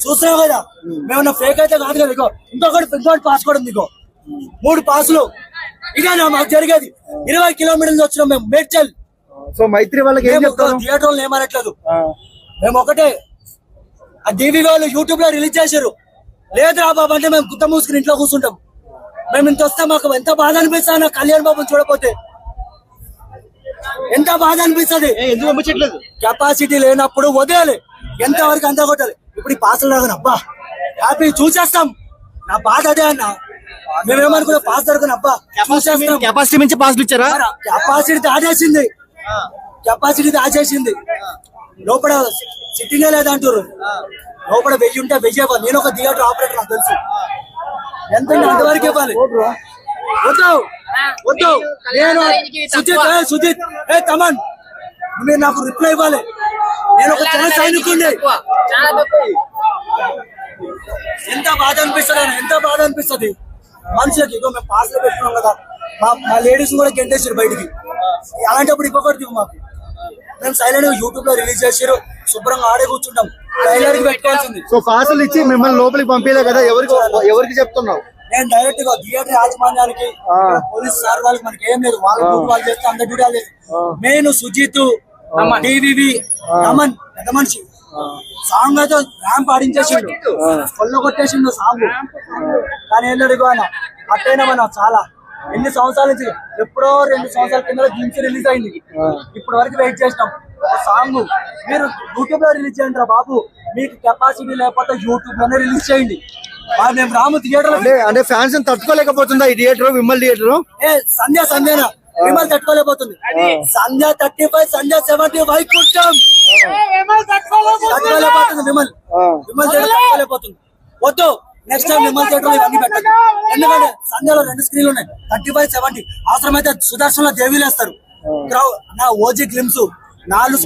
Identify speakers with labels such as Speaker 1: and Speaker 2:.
Speaker 1: చూస్తున్నావు కదా? మేమన్నా ఫేక్ అయితే కాదు కదా ఇగో? ఇంకొకటి ఇంకొకటి పాస్ కూడా ఉంది ఇగో. మూడు పాసులు ఇదేనా మాకు జరిగేది. ఇరవై కిలోమీటర్లు వచ్చినాం మేము మేడ్చల్.
Speaker 2: సో మైత్రి వాళ్ళకి ఏం చెప్తారు?
Speaker 1: థియేటర్ వాళ్ళు ఏమనట్లేదు. మేము ఒకటే. ఆ డివి వాళ్ళు యూట్యూబ్లో రిలీజ్ చేశారు. లేదు రా బాబు అంటే మేము గుత్త మూసుకుని ఇంట్లో కూర్చుంటాం. మేము ఇంత వస్తే మాకు ఎంత బాధ అనిపిస్తుంది నా కళ్యాణ్ బాబుని చూడపోతే ఎంత బాధ అనిపిస్తుంది? కెపాసిటీ లేనప్పుడు వదిలేయాలి ఎంత వరకు అంత కొట్టాలి? ఇప్పుడు ఈ పాసులు రాగానే అబ్బా హ్యాపీ చూసేస్తాం. నా బాధ అదే అన్న. మేమేమనుకున్నా పాస్ దొరకను అబ్బా చూసేస్తాం.
Speaker 2: కెపాసిటీ మించి పాసులు ఇచ్చారా?
Speaker 1: కెపాసిటీ దాచేసింది కెపాసిటీ దాచేసింది లోపల సిట్టింగే లేదంటారు. లోపల వెయ్యి ఉంటే వెయ్యి ఇవ్వాలి. నేను ఒక థియేటర్ ఆపరేటర్ నాకు తెలుసు. ఎంత అంతవరకు ఇవ్వాలి. వద్దు. వద్దు. నేను సుజిత్ సుజిత్ ఏ తమన్. మీరు నాకు రిప్లై ఇవ్వాలి. నేను ఒక జన సైనికుడిని ఎంత బాధ అనిపిస్తుంది ఆయన, ఎంత బాధ అనిపిస్తుంది. మనుషులకి ఇగో మేము పాస్లో పెట్టుకున్నాం కదా మా మా లేడీస్ కూడా గెంటేసారు బయటికి. అలాంటప్పుడు ఇవ్వకూడదు మాకు. మేము సైలెంట్ యూట్యూబ్లో రిలీజ్ చేసారు శుభ్రంగా ఆడే కూర్చుంటాం. సైలెంట్ పెట్టుకోవాల్సింది.
Speaker 2: సో పాసులు ఇచ్చి మిమ్మల్ని లోపలికి పంపించలే కదా ఎవరికి ఎవరికి చెప్తున్నావు?
Speaker 1: నేను డైరెక్ట్గా థియేటర్ యాజమాన్యానికి. పోలీస్ సార్ వాళ్ళకి మనకి ఏం లేదు. వాళ్ళ డ్యూటీ వాళ్ళు చేస్తే అందరి డ్యూటీ వాళ్ళు చేస్తారు మెయిన్ సుజిత్ టీవీవి రమన్ పెద్ద మనిషి సాంగ్ అయితే ర్యాంప్ ఆడించేసిండు. కొల్ల కొట్టేసిండు సాంగ్. కానీ వెళ్ళాడు ఆయన అట్టయినా మన చాలా. ఎన్ని సంవత్సరాల నుంచి ఎప్పుడో రెండు సంవత్సరాల కింద దించి రిలీజ్ అయింది. ఇప్పటి వరకు వెయిట్ చేసినాం. సాంగ్. మీరు యూట్యూబ్లో రిలీజ్ చేయండి రా బాబు. మీకు కెపాసిటీ లేకపోతే యూట్యూబ్లోనే రిలీజ్ చేయండి. మరి మేము రాము థియేటర్
Speaker 2: అంటే అంటే ఫ్యాన్స్ తట్టుకోలేకపోతుందా ఈ థియేటర్ విమల్ థియేటర్?
Speaker 1: ఏ సంధ్య సంధ్యనా? Vimal తట్టుకోలేకపోతుంది. Sandhya thirty five Sandhya seventy Vaikuntham తట్టుకోలేకపోతుంది. విమల్. విమల్ తట్టుకోలేకపోతుంది. వద్దు. నెక్స్ట్ టైం విమల్ థియేటర్ ఇవన్నీ పెట్టదు ఎందుకంటే సంధ్యలో రెండు స్క్రీన్లు ఉన్నాయి. థర్టీ ఫైవ్ సెవెంటీ అవసరమైతే సుదర్శన్లో దేవీలు వేస్తారు. క్రౌ- నా ఓజీ గ్లిమ్స్ నాలుగు